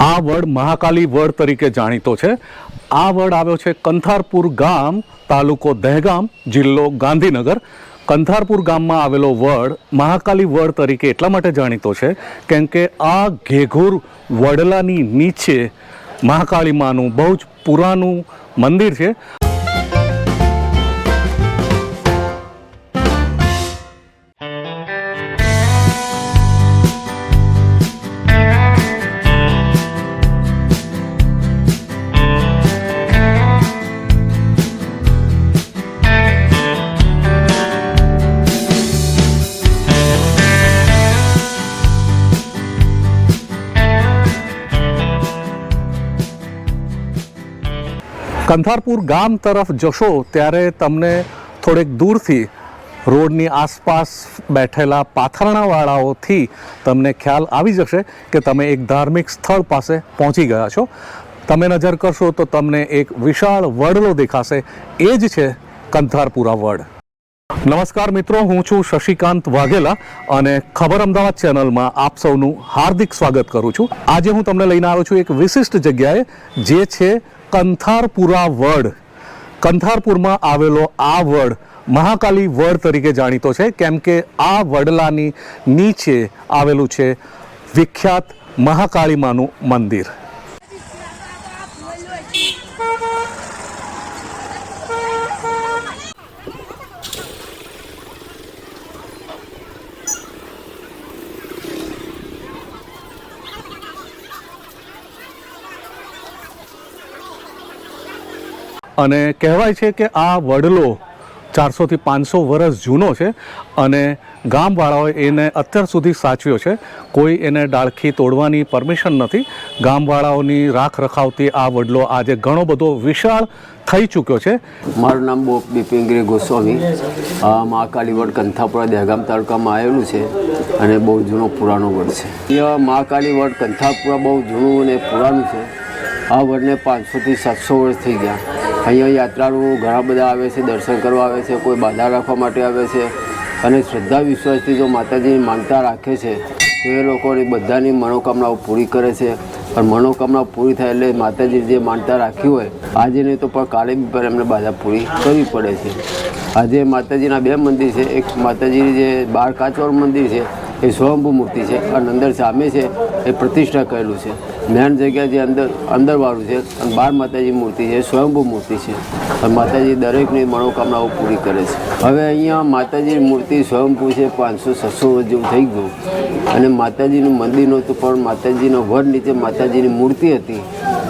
આ વડ મહાકાલી વડ તરીકે જાણીતો છે. આ વડ આવ્યો છે કંથારપુર ગામ, તાલુકો દહેગામ, જિલ્લો ગાંધીનગર. કંથારપુર ગામમાં આવેલો વડ મહાકાલી વડ તરીકે એટલા માટે જાણીતો છે કેમ કે આ ઘેઘુર વડલાની નીચે મહાકાળી માનું બહુ જ પુરાનું મંદિર છે. કંથારપુર ગામ તરફ જશો ત્યારે તમને થોડેક દૂરથી રોડની આસપાસ બેઠેલા પાથરણાવાળાઓથી તમને ખ્યાલ આવી જશે કે તમે એક ધાર્મિક સ્થળ પાસે પહોંચી ગયા છો. તમે નજર કરશો તો તમને એક વિશાળ વડલો દેખાશે. એ જ છે કંથારપુરા વડ. નમસ્કાર મિત્રો, હું છું શશિકાંત વાઘેલા અને ખબર અમદાવાદ ચેનલમાં આપ સૌનું હાર્દિક સ્વાગત કરું છું. આજે હું તમને લઈને આવ્યો છું એક વિશિષ્ટ જગ્યાએ, જે છે કંથારપુરા વડ. કંથારપુરમાં આવેલો આ વડ મહાકાલી વડ તરીકે જાણીતો છે, કેમ કે આ વડલાની નીચે આવેલું છે વિખ્યાત મહાકાળીમાનું મંદિર. અને કહેવાય છે કે આ વડલો ચારસોથી પાંચસો વર્ષ જૂનો છે અને ગામવાળાઓએ એને અત્યાર સુધી સાચવ્યો છે. કોઈ એને ડાળખી તોડવાની પરમિશન નથી. ગામવાળાઓની રાખ રખાવતી આ વડલો આજે ઘણો બધો વિશાળ થઈ ચૂક્યો છે. મારું નામ બો બિપિનગીરી ગોસ્વામી. આ મહાકાળી વડ કંથાપુરા દહેગામ તાલુકામાં આવેલું છે અને બહુ જૂનો પુરાણો વડ છે. અહીંયા મહાકાળી વડ કંથાપુરા બહુ જૂનું અને પુરાણું છે. આ વડને પાંચસોથી સાતસો વર્ષ થઈ ગયા. અહીંયા યાત્રાળુઓ ઘણા બધા આવે છે, દર્શન કરવા આવે છે, કોઈ બાધા રાખવા માટે આવે છે. અને શ્રદ્ધા વિશ્વાસથી જો માતાજીની માનતા રાખે છે, તો એ લોકોની બધાની મનોકામનાઓ પૂરી કરે છે. પણ મનોકામના પૂરી થાય એટલે માતાજી જે માનતા રાખી હોય, આજે નહીં તો પણ કાલે બી પણ એમને બાધા પૂરી કરવી પડે છે. આજે માતાજીના બે મંદિર છે, એક માતાજીની જે બાર કાચવાળું મંદિર છે, એ સ્વયંભૂ મૂર્તિ છે, અને અંદર સામે છે, એ પ્રતિષ્ઠા કરેલું છે. મેન જગ્યા જે અંદર અંદરવાળું છે, અને બાર માતાજી મૂર્તિ છે સ્વયંભૂ મૂર્તિ છે. અને માતાજી દરેકની મનોકામનાઓ પૂરી કરે છે. હવે અહીંયા માતાજીની મૂર્તિ સ્વયંભૂ છે, પાંચસો, છસો વર્ષ જેવું થઈ ગયું. અને માતાજીનું મંદિર નહોતું, પણ માતાજીનો વડ નીચે માતાજીની મૂર્તિ હતી.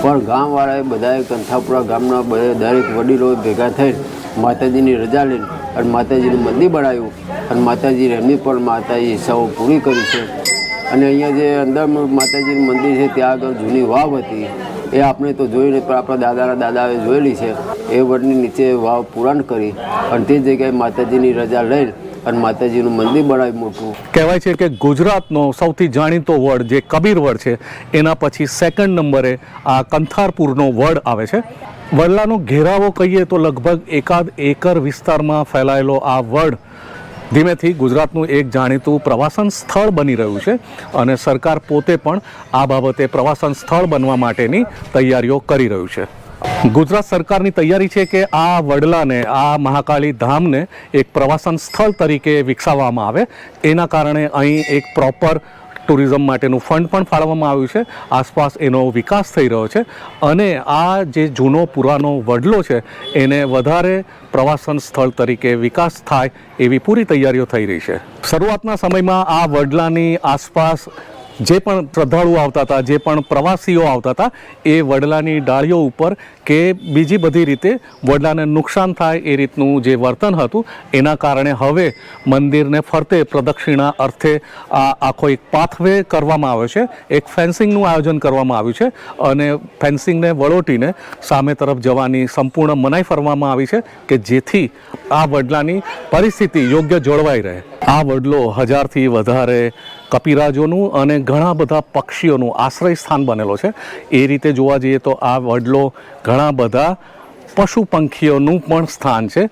પણ ગામવાળાએ બધાએ કંથાપુરા ગામના બધા દરેક વડીલો ભેગા થઈ માતાજીની રજા લઈને અને માતાજીનું મંદિર બનાવ્યું. અને માતાજી એમની પણ માતાજી ઈચ્છાઓ પૂરી કરી છે. અને અહીંયા જે અંદર માતાજીનું મંદિર છે, ત્યાં આગળ જૂની વાવ હતી. એ આપણે તો જોઈ નહીં પણ આપણા દાદાના દાદાએ જોયેલી છે. એ વડની નીચે વાવ પુરાણ કરી અને તે જગ્યાએ માતાજીની રજા લઈને અને માતાજીનું મંદિર બનાવી મોટું કહેવાય છે કે ગુજરાતનો સૌથી જાણીતો વડ જે કબીર વડ છે, એના પછી સેકન્ડ નંબરે આ કંથારપુરનો વડ આવે છે. વડલાનો ઘેરાવો કહીએ તો લગભગ એકાદ એકર વિસ્તારમાં ફેલાયેલો આ વડ ધીમેથી ગુજરાતનું એક જાણીતું પ્રવાસન સ્થળ બની રહ્યું છે અને સરકાર પોતે પણ આ બાબતે પ્રવાસન સ્થળ બનવા માટેની તૈયારીઓ કરી રહ્યું છે. ગુજરાત સરકારની તૈયારી છે કે આ વડલાને, આ મહાકાળી ધામને એક પ્રવાસન સ્થળ તરીકે વિકસાવવામાં આવે. એના કારણે અહીં એક પ્રોપર ટુરિઝમ માટેનું ફંડ પણ ફાળવવામાં આવ્યું છે. આસપાસ એનો વિકાસ થઈ રહ્યો છે અને આ જે જૂનો પુરાનો વડલો છે, એને વધારે પ્રવાસન સ્થળ તરીકે વિકાસ થાય એવી પૂરી તૈયારીઓ થઈ રહી છે. શરૂઆતના સમયમાં આ વડલાની આસપાસ જે પણ શ્રદ્ધાળુઓ આવતા હતા, જે પણ પ્રવાસીઓ આવતા હતા, એ વડલાની ડાળીઓ ઉપર કે બીજી બધી રીતે વડલાને નુકસાન થાય એ રીતનું જે વર્તન હતું, એના કારણે હવે મંદિરને ફરતે પ્રદક્ષિણા અર્થે આ આખો એક પાથવે કરવામાં આવ્યો છે. એક ફેન્સિંગનું આયોજન કરવામાં આવ્યું છે અને ફેન્સિંગને વળોટીને સામે તરફ જવાની સંપૂર્ણ મનાઈ ફરવામાં આવી છે કે જેથી આ વડલાની પરિસ્થિતિ યોગ્ય જળવાઈ રહે. આ વડલો હજારથી વધારે કપિરાજોનું અને ઘણા બધા પક્ષીઓનું આશ્રય સ્થાન બનેલો છે. એ રીતે જોવા જઈએ તો આ વડલો ઘણા બધા પશુ પંખીઓનું પણ સ્થાન છે.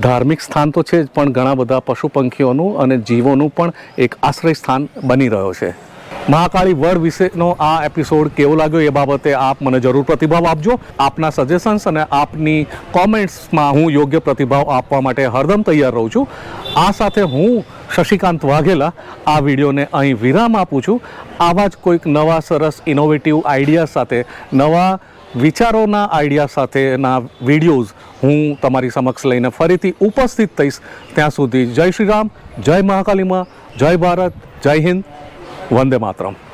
ધાર્મિક સ્થાન તો છે જ, પણ ઘણા બધા પશુ પંખીઓનું અને જીવોનું પણ એક આશ્રય સ્થાન બની રહ્યો છે. મહાકાળી વડ વિશેનો આ એપિસોડ કેવો લાગ્યો એ બાબતે આપ મને જરૂર પ્રતિભાવ આપજો. આપના સજેશન્સ અને આપની કોમેન્ટ્સમાં હું યોગ્ય પ્રતિભાવ આપવા માટે હરદમ તૈયાર રહું છું. આ સાથે હું શશિકાંત વાઘેલા આ વિડીયોને અહીં વિરામ આપું છું. આવા જ કોઈક નવા સરસ ઇનોવેટિવ આઈડિયા સાથે, નવા વિચારોના આઈડિયા સાથેના વિડીયોઝ હું તમારી સમક્ષ લઈને ફરીથી ઉપસ્થિત થઈશ. ત્યાં સુધી જય શ્રી રામ, જય મહાકાલીમાં, જય ભારત, જય હિન્દ. വന്ദേ മാത്രം.